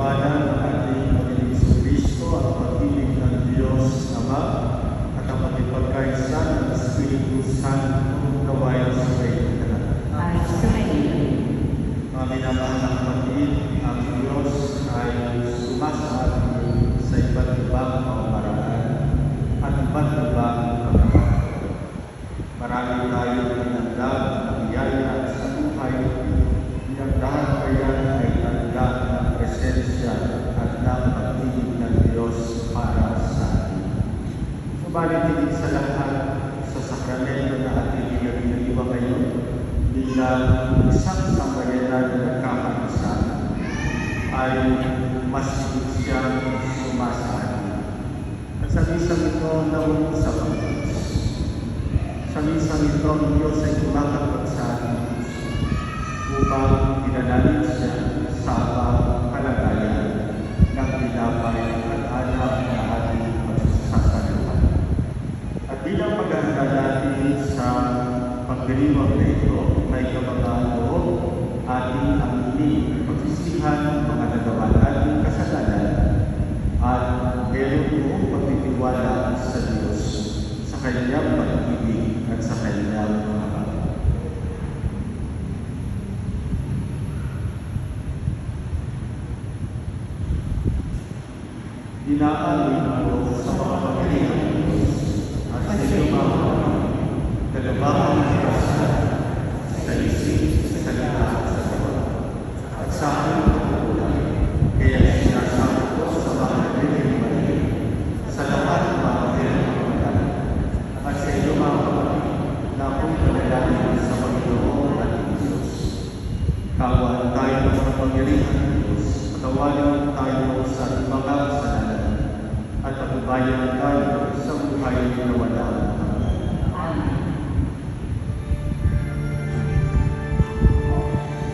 pagtagumpayan ng ating pagiging subisto at pag-ibig ng Diyos Ama at ang pagpagkaisa ng Espiritu Santo ng gawain sa kayo. Amen. Amen Amin ang mga kapatid, Higit sa lahat, sa sakramento na ating pinagdiriwa ngayon, bilang isang sambayanan na nagkakaisa, ay mas siyang sumasali. At sa misang ito, naunong sa Panginoon. Sa misang ito, ang Diyos ay kumakapat sa atin upang pinanalig siya sa kalagayan ng tinapay at anak na ating pagsasaluhan. At bilang paghahanda natin sa pagdiriwang na ito, may kabagaan loob ating aminin pagsisihan ng mga nagawa nating kasalanan at meron buong pagtitiwala sa Diyos sa kanyang pag-ibig at sa kanyang mahal. Dinaanin ako sa mga pagaling Yang lain.